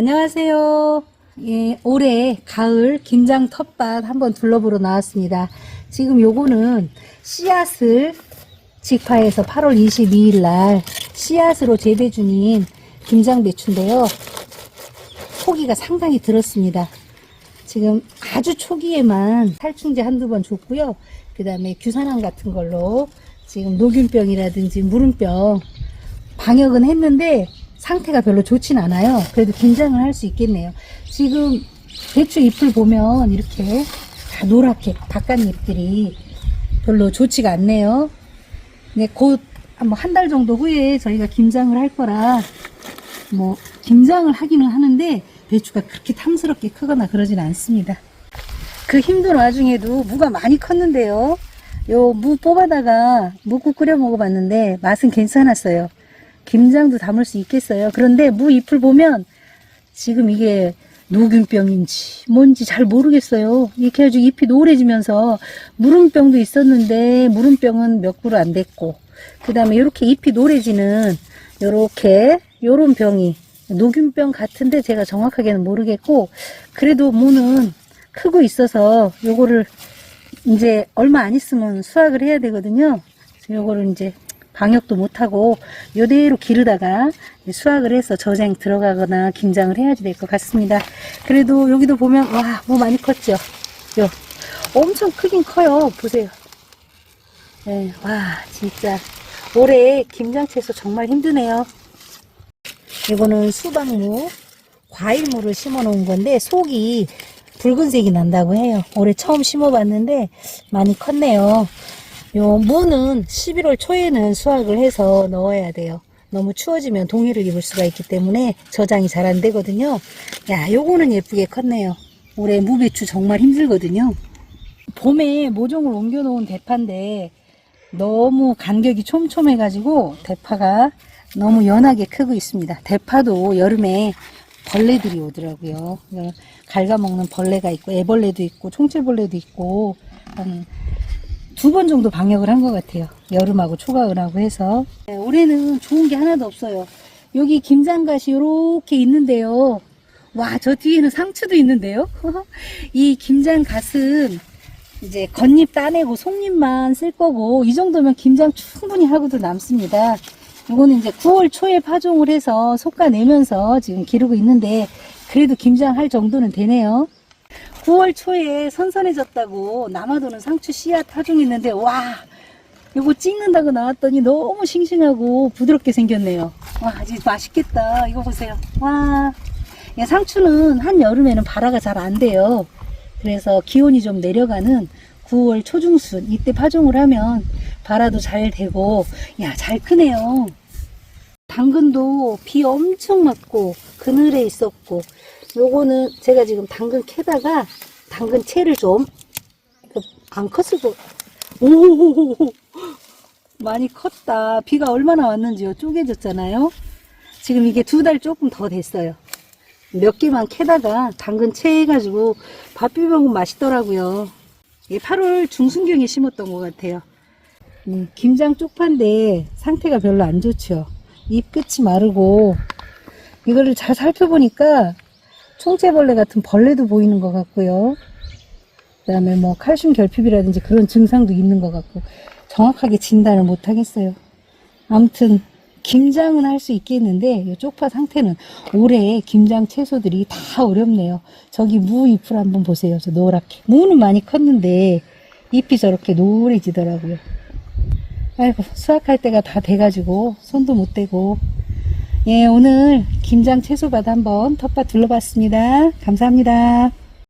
안녕하세요. 예, 올해 가을 김장 텃밭 한번 둘러보러 나왔습니다. 지금 요거는 씨앗을 직파해서 8월 22일 날 씨앗으로 재배 중인 김장 배추인데요. 포기가 상당히 들었습니다. 지금 아주 초기에만 살충제 한두 번 줬고요. 그 다음에 규산화 같은 걸로 지금 녹균병이라든지 무름병 방역은 했는데 상태가 별로 좋진 않아요. 그래도 김장을 할 수 있겠네요. 지금 배추 잎을 보면 이렇게 다 노랗게 바깥잎들이 별로 좋지가 않네요. 네, 곧한한달 정도 후에 저희가 김장을 할 거라 뭐 김장을 하기는 하는데 배추가 그렇게 탐스럽게 크거나 그러진 않습니다. 그 힘든 와중에도 무가 많이 컸는데요. 요 무 뽑아다가 무국 끓여 먹어봤는데 맛은 괜찮았어요. 김장도 담을 수 있겠어요. 그런데 무 잎을 보면 지금 이게 녹균병인지 뭔지 잘 모르겠어요. 이렇게 해가지고 잎이 노래지면서 무름병도 있었는데 무름병은 몇 그루 안 됐고 그 다음에 이렇게 잎이 노래지는 요렇게 요런 병이 녹균병 같은데 제가 정확하게는 모르겠고 그래도 무는 크고 있어서 요거를 이제 얼마 안 있으면 수확을 해야 되거든요. 요거를 이제 방역도 못하고 요대로 기르다가 수확을 해서 저장 들어가거나 김장을 해야지 될 것 같습니다. 그래도 여기도 보면 와 뭐 많이 컸죠. 요 엄청 크긴 커요. 보세요. 네, 와 진짜 올해 김장 채소 정말 힘드네요. 이거는 수박무, 과일무를 심어 놓은 건데 속이 붉은색이 난다고 해요. 올해 처음 심어봤는데 많이 컸네요. 요 무는 11월 초에는 수확을 해서 넣어야 돼요. 너무 추워지면 동해를 입을 수가 있기 때문에 저장이 잘 안 되거든요. 야, 요거는 예쁘게 컸네요. 올해 무배추 정말 힘들거든요. 봄에 모종을 옮겨 놓은 대파인데 너무 간격이 촘촘해 가지고 대파가 너무 연하게 크고 있습니다. 대파도 여름에 벌레들이 오더라고요. 갉아먹는 벌레가 있고 애벌레도 있고 총질벌레도 있고 한 두 번 정도 방역을 한 것 같아요. 여름하고 초가을하고 해서 네, 올해는 좋은 게 하나도 없어요. 여기 김장갓이 이렇게 있는데요. 와, 저 뒤에는 상추도 있는데요. 이 김장갓은 이제 겉잎 따내고 속잎만 쓸 거고 이 정도면 김장 충분히 하고도 남습니다. 이거는 이제 9월 초에 파종을 해서 솎아내면서 지금 기르고 있는데 그래도 김장할 정도는 되네요. 9월 초에 선선해졌다고 남아도는 상추 씨앗 파종했는데 와 이거 찍는다고 나왔더니 너무 싱싱하고 부드럽게 생겼네요. 와 이제 맛있겠다. 이거 보세요. 와 야, 상추는 한 여름에는 발화가 잘 안 돼요. 그래서 기온이 좀 내려가는 9월 초중순 이때 파종을 하면 발화도 잘 되고 야 잘 크네요. 당근도 비 엄청 맞고 그늘에 있었고 요거는 제가 지금 당근 캐다가 당근 채를 좀 안 컸어도 오 많이 컸다. 비가 얼마나 왔는지요? 쪼개졌잖아요. 지금 이게 두 달 조금 더 됐어요. 몇 개만 캐다가 당근 채 해가지고 밥 비벼 먹으면 맛있더라고요. 이게 8월 중순경에 심었던 것 같아요. 음, 김장 쪽파인데 상태가 별로 안 좋죠. 잎 끝이 마르고 이거를 잘 살펴보니까 총체벌레 같은 벌레도 보이는 것 같고요. 그 다음에 뭐 칼슘 결핍이라든지 그런 증상도 있는 것 같고 정확하게 진단을 못 하겠어요. 아무튼 김장은 할 수 있겠는데 이 쪽파 상태는 올해 김장 채소들이 다 어렵네요. 저기 무 잎을 한번 보세요. 저 노랗게. 무는 많이 컸는데 잎이 저렇게 노래지더라고요. 아이고 수확할 때가 다 돼가지고 손도 못 대고 예 오늘 김장 채소밭 한번 텃밭 둘러봤습니다. 감사합니다.